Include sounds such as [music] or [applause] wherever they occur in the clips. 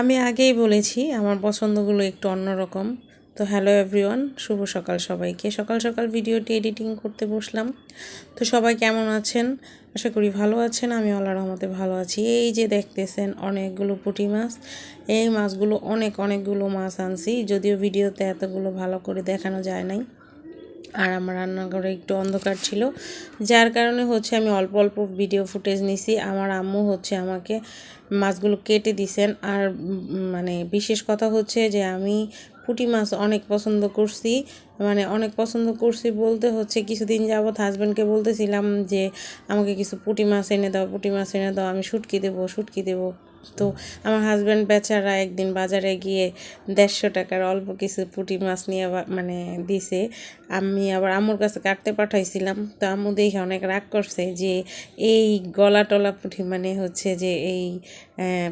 আমি আগেই বলেছি, আমার পছন্দগুলো একটু অন্যরকম তো হ্যালো এভরিওয়ান শুভ সকাল সবাইকে। সকাল সকাল ভিডিওটি এডিটিং করতে বসলাম। তো সবাই কেমন আছেন? আশা করি ভালো আছেন, আমি আল্লাহ রহমতে ভালো আছি। এই যে দেখতেছেন, অনেকগুলো পুঁটি মাছ। এই মাছগুলো অনেক অনেকগুলো মাছ আনছি, যদিও ভিডিওতে এতগুলো ভালো করে দেখানো যায় নাই। আর আমার রান্নাঘরে একটু অন্ধকার ছিল, যার কারণে হচ্ছে আমি অল্প অল্প ভিডিও ফুটেজ নিছি। আমার আম্মু হচ্ছে আমাকে মাছগুলো কেটে দিছেন। আর মানে বিশেষ কথা হচ্ছে যে আমি পুঁটি মাছ অনেক পছন্দ করছি। মানে অনেক পছন্দ করছি বলতে হচ্ছে কিছুদিন যাবৎ হাজব্যান্ডকে বলতেছিলাম যে, আমাকে কিছু পুঁটি মাছ এনে দাও, পুঁটি মাছ এনে দাও, আমি শুটকি দেবো শুটকি দেবো। তো আমার হাজব্যান্ড বেচারা একদিন বাজারে গিয়ে দেড়শো টাকার অল্প কিছু পুঁটি মাছ নিয়ে মানে দিছে। আমি আবার আম্মুর কাছে কাটতে পাঠাইছিলাম। তো আম্মু দেখে অনেক রাগ করছে যে এই গলা টলা পুঁটি মানে হচ্ছে যে এই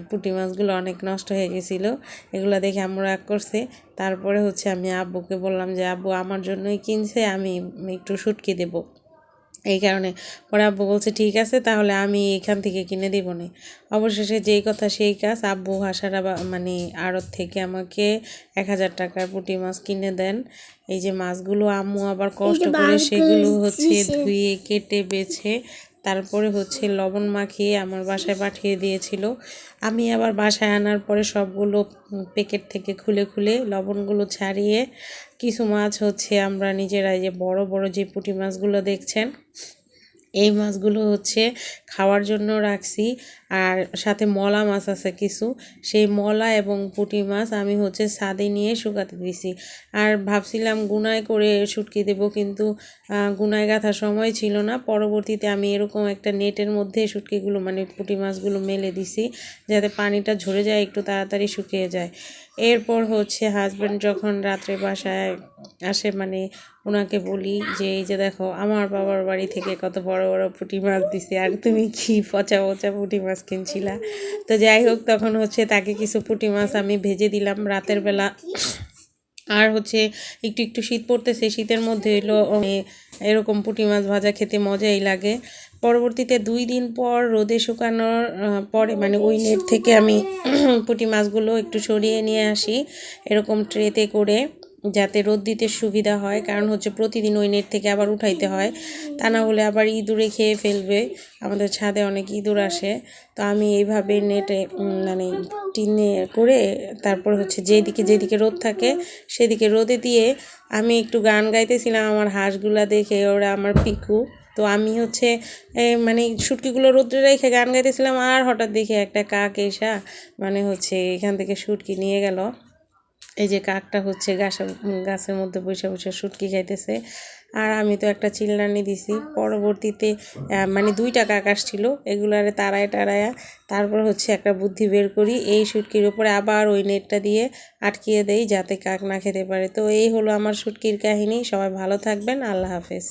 পুঁটি মাছগুলো অনেক নষ্ট হয়ে গেছিল। এগুলো দেখে আম্মু রাগ করছে। তারপরে হচ্ছে আমি আব্বুকে বললাম যে, আব্বু, আমার জন্যই কিনছে, আমি একটু শুটকি দেবো। এই কারণে পরে আব্বু বলছে ঠিক আছে তাহলে আমি এখান থেকে কিনে দিব না। অবশেষে যেই কথা সেই কাজ আব্বু হাসারা মানে আড়ত থেকে আমাকে এক হাজার টাকার পুঁটি মাছ কিনে দেন। এই যে মাছগুলো আম্মু আবার কষ্ট করে সেগুলো হচ্ছে ধুয়ে কেটে বেছে তারপরে হচ্ছে লবণ মাখিয়ে আমার বাসায় পাঠিয়ে দিয়েছিল। আমি আবার বাসায় আনার পরে সবগুলো প্যাকেট থেকে খুলে খুলে লবণগুলো ছাড়িয়ে কিছু মাছ হচ্ছে আমরা নিজেরাই যে বড় বড় যে পুঁটি মাছগুলো দেখছেন এই মাছগুলো হচ্ছে খাওয়ার জন্য রাখছি। আর সাথে মলা মাছ আছে কিছু। সেই মলা এবং পুঁটি মাছ আমি হচ্ছে ছাদে নিয়ে শুকাতে দিছি। আর ভাবছিলাম গুনায় করে শুটকি দেব কিন্তু গুনায় গাঁথার সময় ছিল না। পরবর্তীতে আমি এরকম একটা নেটের মধ্যে শুটকিগুলো মানে পুঁটি মাছগুলো মেলে দিছি যাতে পানিটা ঝরে যায়, একটু তাড়াতাড়ি শুকিয়ে যায়। এরপর হচ্ছে হাজব্যান্ড যখন রাত্রে বাসায় আসে মানে ওনাকে বলি যে, এই যে দেখো, আমার বাবার বাড়ি থেকে কত বড় বড় পুঁটি মাছ দিছে আর তুমি কি পচা পচা পুঁটি মাছ কিনছিলা? তো যাই হোক, তখন হচ্ছে তাকে কিছু পুঁটি মাছ আমি ভেজে দিলাম রাতের বেলা। আর হচ্ছে একটু একটু শীত পড়তেছে, শীতের মধ্যে এলো এরকম পুঁটি মাছ ভাজা খেতে মজাই লাগে। পরবর্তীতে দুই দিন পর রোদে শুকানোর পরে মানে ওই নেট থেকে আমি [clears throat] পুঁটি মাছগুলো একটু সরিয়ে নিয়ে আসি এরকম ট্রেতে করে। যাতে রোদ দিতে সুবিধা হয়, কারণ হচ্ছে প্রতিদিন ওই নেট থেকে আবার উঠাইতে হয়। তা না হলে আবার ইঁদুরে খেয়ে ফেলবে। আমাদের ছাদে অনেক ইঁদুর আসে। তো আমি এইভাবে নেটে মানে টিনে করে তারপর হচ্ছে যেদিকে যেদিকে রোদ থাকে সেদিকে রোদে দিয়ে আমি একটু গান গাইতেছিলাম আমার হাঁসগুলা দেখে, ওরা আমার পিকু। তো আমি হচ্ছে মানে শুটকিগুলো রোদ্রে রেখে গান গাইতেছিলাম আর হঠাৎ দেখে একটা কাক এসা মানে হচ্ছে এখান থেকে শুটকি নিয়ে গেল। এই যে কাকটা হচ্ছে গাছের গাছের মধ্যে বসে বসে শুটকি খাইতেছে। আর আমি তো একটা চিল্লানি দিছি। পরবর্তীতে মানে দুইটা কাক আসছিল, এগুলারে তারায় টারায়া তারপর হচ্ছে একটা বুদ্ধি বের করি, এই শুটকির উপরে আবার ওই নেটটা দিয়ে আটকিয়ে দেই যাতে কাক না খেতে পারে। তো এই হলো আমার শুটকির কাহিনী। সবাই ভালো থাকবেন। আল্লাহ হাফেজ।